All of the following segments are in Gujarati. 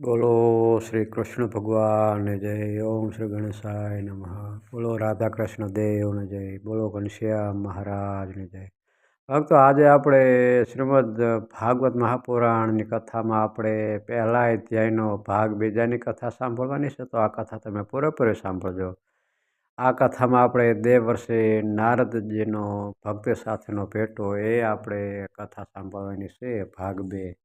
બોલો શ્રી કૃષ્ણ ભગવાન, જય ઓમ શ્રી ગણેશાય નમઃ. બોલો રાધા કૃષ્ણ દેવને જય. બોલો ઘનશ્યામ મહારાજને જય. ભક્તો, આજે આપણે શ્રીમદ ભાગવત મહાપુરાણની કથામાં આપણે પહેલા અધ્યાયનો ભાગ, બીજાની કથા સાંભળવાની છે, તો આ કથા તમે પૂરેપૂરી સાંભળજો. આ કથામાં આપણે દેવ વર્ષે નારદજીનો ભક્ત સાથેનો ભેટો, એ આપણે કથા સાંભળવાની છે, ભાગ બે.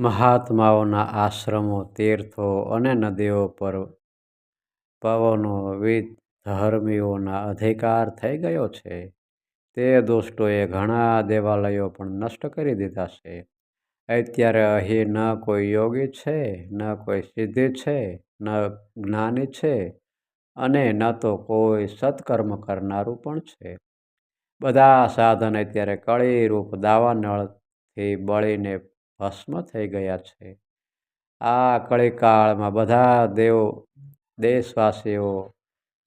મહાત્માઓના આશ્રમો, તીર્થો અને નદીઓ પર પવનો વિધ ધર્મીઓના અધિકાર થઈ ગયો છે. તે દુષ્ટોએ ઘણા દેવાલયો પણ નષ્ટ કરી દીધા છે. અત્યારે અહીં ન કોઈ યોગી છે, ન કોઈ સિદ્ધિ છે, ન જ્ઞાની છે અને ન તો કોઈ સત્કર્મ કરનારું પણ છે. બધા સાધન અત્યારે કળી રૂપ દાવાનળથી બળીને ભસ્મ થઈ ગયા છે. આ કળીકાળમાં બધા દેવો, દેશવાસીઓ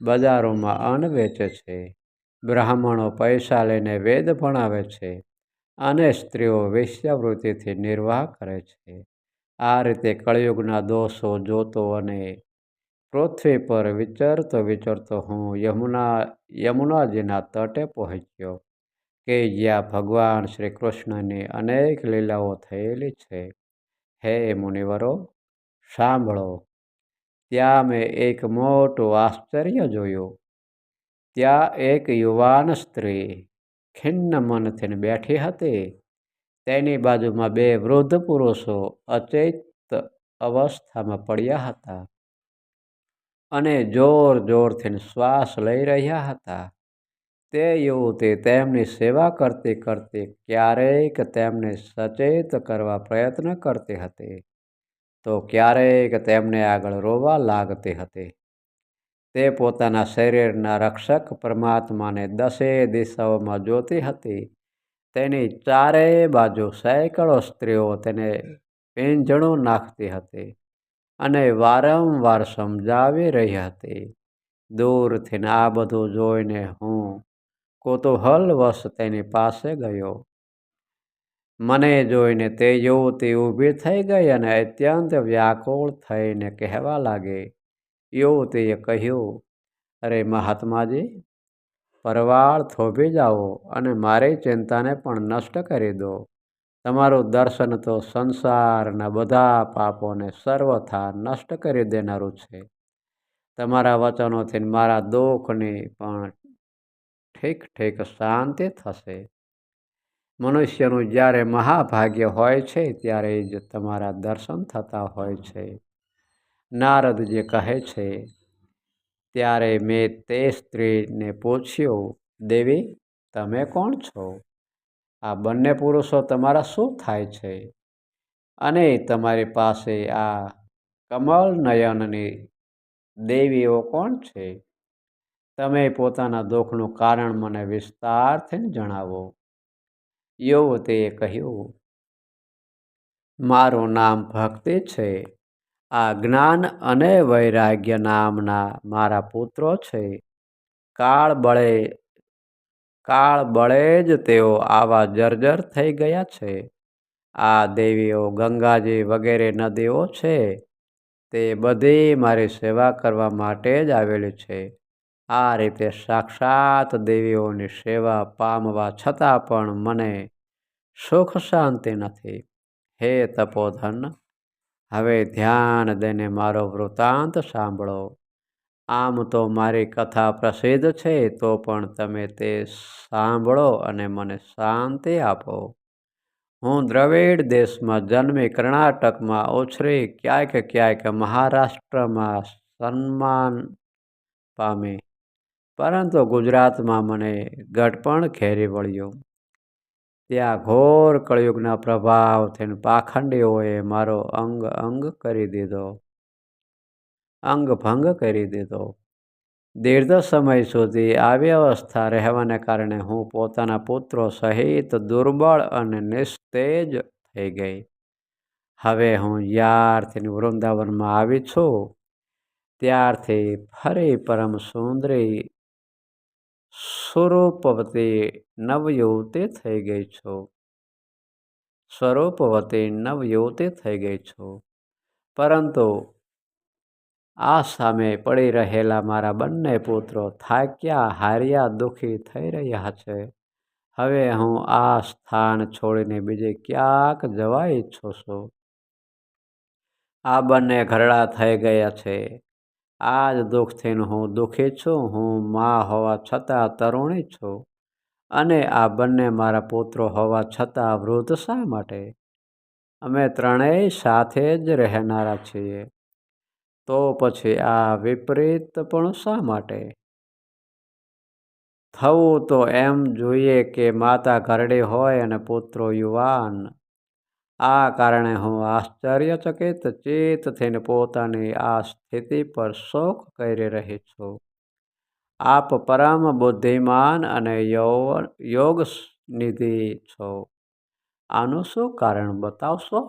બજારોમાં અન્ન વેચે છે. બ્રાહ્મણો પૈસા લઈને વેદ ભણાવે છે અને સ્ત્રીઓ વેશ્યાવૃત્તિથી નિર્વાહ કરે છે. આ રીતે કળિયુગના દોષો જોતો અને પૃથ્વી પર વિચરતો વિચરતો હું યમુના, યમુનાજીના તટે પહોંચ્યો. કે જ્યાં ભગવાન શ્રી કૃષ્ણની અનેક લીલાઓ થયેલી છે. હે મુનિવરો, સાંભળો. ત્યાં મેં એક મોટું આશ્ચર્ય જોયું. ત્યાં એક યુવાન સ્ત્રી ખિન્ન મનથી બેઠી હતી. તેની બાજુમાં બે વૃદ્ધ પુરુષો અચેત અવસ્થામાં પડ્યા હતા અને જોર જોરથી શ્વાસ લઈ રહ્યા હતા. તે યુવતી તેમની સેવા કરતી કરતી ક્યારેક તેમને સચેત કરવા પ્રયત્ન કરતી હતી. તો ક્યારેક તેમને આગળ રોવા લાગતી હતી. તે પોતાના શરીરના રક્ષક પરમાત્માને દસે દિશાઓમાં જોતી હતી. તેની ચારેય બાજુ સેંકડો સ્ત્રીઓ તેને પીંજણું નાખતી હતી અને વારંવાર સમજાવી રહી હતી. દૂરથી આ બધું જોઈને હું કુતૂહલવશ તેની પાસે ગયો. મને જોઈને તે યુવતી ઊભી થઈ ગઈ અને અત્યંત વ્યાકુળ થઈને કહેવા લાગી, યુવતીએ કહ્યું, અરે મહાત્માજી પરવાળ થોભી જાઓ અને મારી ચિંતાને પણ નષ્ટ કરી દો. તમારું દર્શન તો સંસારના બધા પાપોને સર્વથા નષ્ટ કરી દેનારું છે. તમારા વચનોથી મારા દુઃખની પણ ઠીક ઠીક, શાંતિ થશે. મનુષ્યનું જ્યારે મહાભાગ્ય હોય છે, ત્યારે જ તમારા દર્શન થતા હોય છે. નારદ જે કહે છે, ત્યારે મેં તે સ્ત્રીને પૂછ્યું, દેવી, તમે કોણ છો? આ બંને પુરુષો તમારા શું થાય છે? અને તમારી પાસે આ કમલ નયનની દેવીઓ કોણ છે? તમે પોતાના દુઃખનું કારણ મને વિસ્તારથી જણાવો. યુવતીએ કહ્યું, મારું નામ ભક્તિ છે. આ જ્ઞાન અને વૈરાગ્ય નામના મારા પુત્રો છે. કાળ બળે કાળ બળે જ તેઓ આવા જર્જર થઈ ગયા છે. આ દેવીઓ ગંગાજી વગેરે નદીઓ છે. તે બધી મારી સેવા કરવા માટે જ આવેલી છે. આ રીતે સાક્ષાત દેવીઓની સેવા પામવા છતાં પણ મને સુખ શાંતિ નથી. હે તપોધન, હવે ધ્યાન દઈને મારો વૃતાંત સાંભળો. આમ તો મારી કથા પ્રસિદ્ધ છે, તો પણ તમે તે સાંભળો અને મને શાંતિ આપો. હું દ્રવિડ દેશમાં જન્મી કર્ણાટકમાં ઓછરી ક્યાંક ક્યાંક મહારાષ્ટ્રમાં સન્માન પામી. પરંતુ ગુજરાતમાં મને ગઢપણ ઘેરી વળ્યો. ત્યાં ઘોર કળિયુગના પ્રભાવથી પાખંડીઓએ મારો અંગ અંગ કરી દીધો. અંગ ભંગ કરી દીધો. દીર્ઘ સમય સુધી આવી અવસ્થા રહેવાને કારણે હું પોતાના પુત્રો સહિત દુર્બળ અને નિસ્તેજ થઈ ગઈ. હવે હું જ્યારથી વૃંદાવનમાં આવી છું, ત્યારથી ફરી પરમ સુંદરી સ્વરૂપવતી નવયુવતી થઈ ગઈ છું. સ્વરૂપવતી નવયુવતી થઈ ગઈ છું. પરંતુ આ સામે પડી રહેલા મારા બંને પુત્રો થાક્યા હાર્યા દુઃખી થઈ રહ્યા છે. હવે હું આ સ્થાન છોડીને બીજે ક્યાંક જવા ઈચ્છું છું. આ બંને ઘરડા થઈ ગયા છે. આ જ દુઃખથી હું દુઃખી છું, હું મા હોવા છતાં તરુણી છું. અને આ બંને મારા પુત્રો હોવા છતાં વૃદ્ધ શા માટે? અમે ત્રણેય સાથે જ રહેનારા છીએ. તો પછી આ વિપરીત પણ શા માટે? થવું તો એમ જોઈએ કે માતા ઘરડી હોય અને પુત્રો યુવાન. આ કારણે હું આશ્ચર્યચકિત ચિત્ત થઈને પોતાની આ સ્થિતિ પર શોક કરી રહી છું. આપ પરમ બુદ્ધિમાન અને યોગ નિધિ છો. આનું શું કારણ બતાવશો?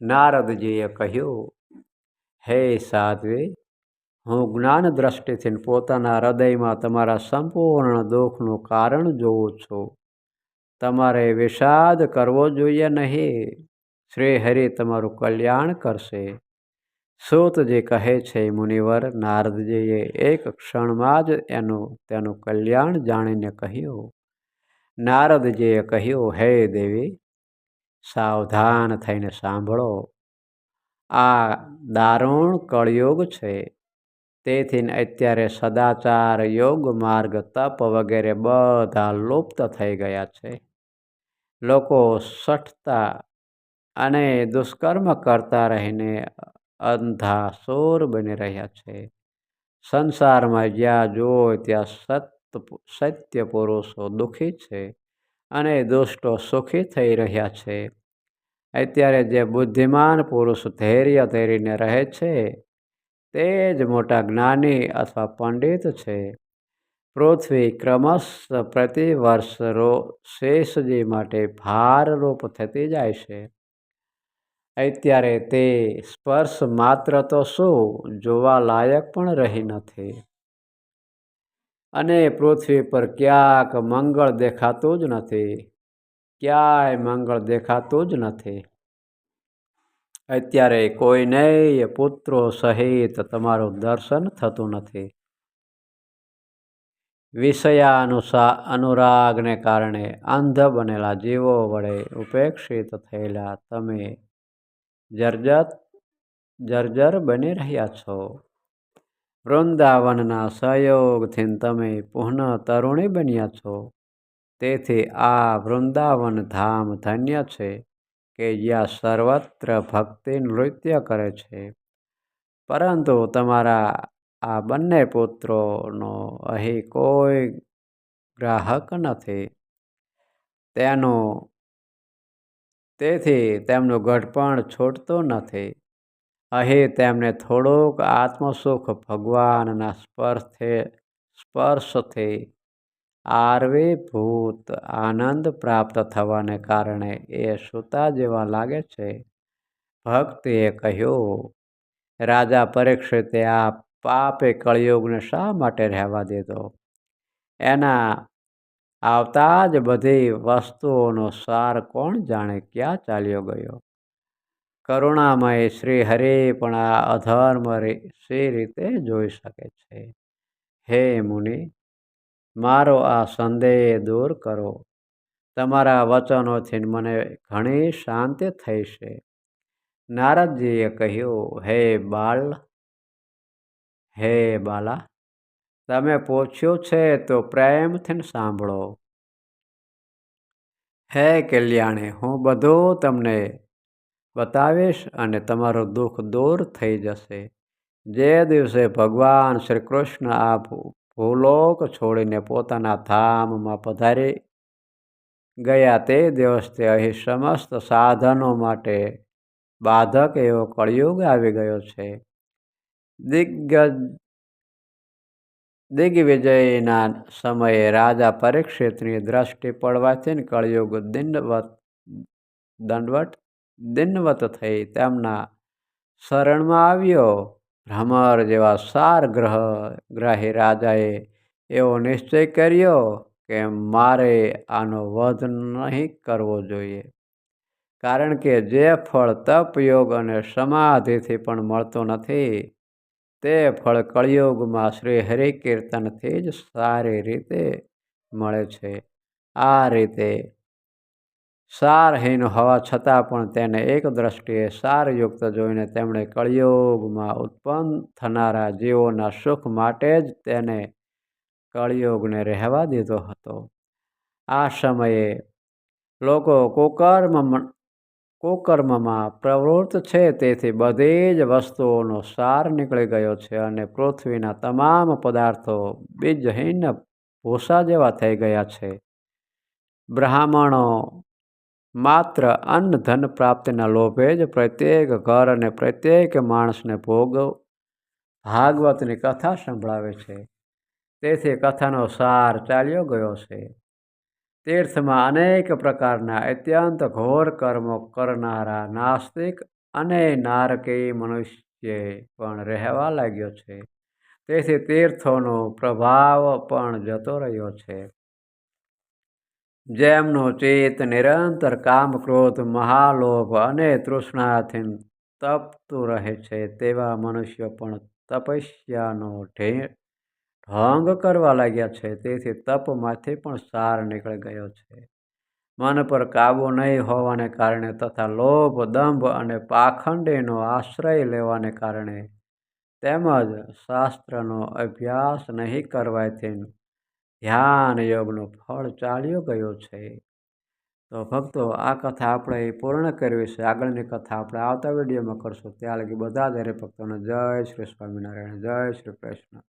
નારદજીએ કહ્યું, હે સાધ્વી, હું જ્ઞાન દ્રષ્ટિથી પોતાના હૃદયમાં તમારા સંપૂર્ણ દુઃખનું કારણ જોઉં છું. તમારે વિષાદ કરવો જોઈએ નહીં. શ્રી હરિ તમારું કલ્યાણ કરશે. સૂતજી કહે છે મુનિવર નારદજીએ એક ક્ષણમાં જ એનું, તેનું કલ્યાણ જાણીને કહ્યું. નારદજીએ કહ્યું, હે દેવી, સાવધાન થઈને સાંભળો. આ દારૂણ કળયુગ છે. તેથી અત્યારે સદાચાર યોગ માર્ગ તપ વગેરે બધા લુપ્ત થઈ ગયા છે. લોકો સઠતા અને દુષ્કર્મ કરતા રહીને અંધા સોર બની રહ્યા છે. સંસારમાં જ્યાં જુઓ ત્યાં સત્ય સત્ય પુરુષો દુઃખી છે અને દુષ્ટો સુખી થઈ રહ્યા છે. અત્યારે જે બુદ્ધિમાન પુરુષ ધૈર્ય ધૈર્યને રહે છે, તે જ મોટા જ્ઞાની અથવા પંડિત છે. પૃથ્વી ક્રમશ પ્રતિ વર્ષ રો શેષજી માટે ભારરૂપ થતી જાય છે. અત્યારે તે સ્પર્શ માત્ર તો શું જોવા લાયક પણ રહી નથી. અને પૃથ્વી પર ક્યાંક મંગળ દેખાતું જ નથી. ક્યાંય મંગળ દેખાતું જ નથી. અત્યારે કોઈને પુત્રો સહિત તમારું દર્શન થતું નથી. વિષયાનુસાર અનુરાગને કારણે અંધ બનેલા જીવો વડે ઉપેક્ષિત થયેલા તમે જર્જત જર્જર બની રહ્યા છો. વૃંદાવનના સહયોગથી તમે પુનઃ તરુણી બન્યા છો. તેથી આ વૃંદાવન ધામ ધન્ય છે કે જ્યાં સર્વત્ર ભક્તિ નૃત્ય કરે છે. પરંતુ તમારા આ બંને પુત્રોનો અહીં કોઈ ગ્રાહક નથી. તેનું તેથી તેમનું ગઢપણ છૂટતું નથી. અહીં તેમને થોડુંક આત્મસુખ ભગવાનના સ્પર્શથી સ્પર્શથી આરવીભૂત આનંદ પ્રાપ્ત થવાને કારણે એ સૂતા જેવા લાગે છે. ભક્તિએ કહ્યું, રાજા પરીક્ષિતે આ પાપે કળિયુગને શા માટે રહેવા દીધો એના આવતા જ બધી વસ્તુઓનો સાર કોણ જાણે ક્યાં ચાલ્યો ગયો? કરુણામય શ્રી હરે પણ આ અધર્મ સી રીતે જોઈ શકે છે? હે મુનિ, મારો આ સંદેહ દૂર કરો. તમારા વચનોથી મને ઘણી શાંતિ થઈ છે. નારદજીએ કહ્યું, હે બાળ હે બાલા, તમે પૂછ્યું છે તો પ્રેમથી સાંભળો. હે કલ્યાણી, હું બધું તમને બતાવીશ અને તમારું દુઃખ દૂર થઈ જશે. જે દિવસે ભગવાન શ્રી કૃષ્ણ આ ભૂલોક છોડીને પોતાના ધામમાં પધારી ગયા, તે દિવસથી અહીં સમસ્ત સાધનો માટે બાધક એવો કળિયુગ આવી ગયો છે. દિગ્ગજ દિગ્વિજયના સમયે રાજા પરીક્ષિતની દ્રષ્ટિ પડવાથી કળિયુગ દિંડવત દંડવટ દિનવત થઈ તેમના શરણમાં આવ્યો. ભ્રમર જેવા સાર ગ્રહ ગ્રહી રાજાએ એવો નિશ્ચય કર્યો કે મારે આનો વધ નહીં કરવો જોઈએ. કારણ કે જે ફળ તપ યોગ અને સમાધિથી પણ મળતો નથી તે ફળ કળિયુગમાં શ્રી હરિકીર્તનથી જ સારી રીતે મળે છે. આ રીતે સારહીન હોવા છતાં પણ તેને એક દ્રષ્ટિએ સારયુક્ત જોઈને તેમણે કળિયુગમાં ઉત્પન્ન થનારા જીવોના સુખ માટે જ તેને કળિયુગને રહેવા દીધો હતો. આ સમયે લોકો કુકર્મ કુકર્મમાં પ્રવૃત્ત છે, તેથી બધી જ વસ્તુઓનો સાર નીકળી ગયો છે અને પૃથ્વીના તમામ પદાર્થો બીજહીન ભૂસા જેવા થઈ ગયા છે. બ્રાહ્મણો માત્ર અન્ન ધન પ્રાપ્તિના લોભે જ પ્રત્યેક ઘર અને પ્રત્યેક માણસને ભોગ ભાગવતની કથા સંભળાવે છે. તેથી કથાનો સાર ચાલ્યો ગયો છે. તીર્થમાં અનેક પ્રકારના અત્યંત ઘોર કર્મો કરનારા નાસ્તિક અને નારકી મનુષ્ય પણ રહેવા લાગ્યો છે. તેથી તીર્થોનો પ્રભાવ પણ જતો રહ્યો છે. જેમનું ચિત્ત નિરંતર કામ ક્રોધ મહાલોભ અને તૃષ્ણાથી તપતું રહે છે, તેવા મનુષ્યો પણ તપસ્યાનો ઢોંગ કરવા લાગ્યા છે. તેથી તપમાંથી પણ સાર નીકળી ગયો છે. મન પર કાબુ નહીં હોવાને કારણે તથા લોભ, દંભ અને પાખંડીનો આશ્રય લેવાને કારણે તેમજ શાસ્ત્રનો અભ્યાસ નહીં કરવાથી ધ્યાન યોગનું ફળ ચાલ્યો ગયો છે. તો ભક્તો, આ કથા આપણે પૂર્ણ કરવી છે. આગળની કથા આપણે આવતા વિડીયોમાં કરશું. ત્યાં લગી બધા દરેક ભક્તોને જય શ્રી સ્વામિનારાયણ, જય શ્રી કૃષ્ણ.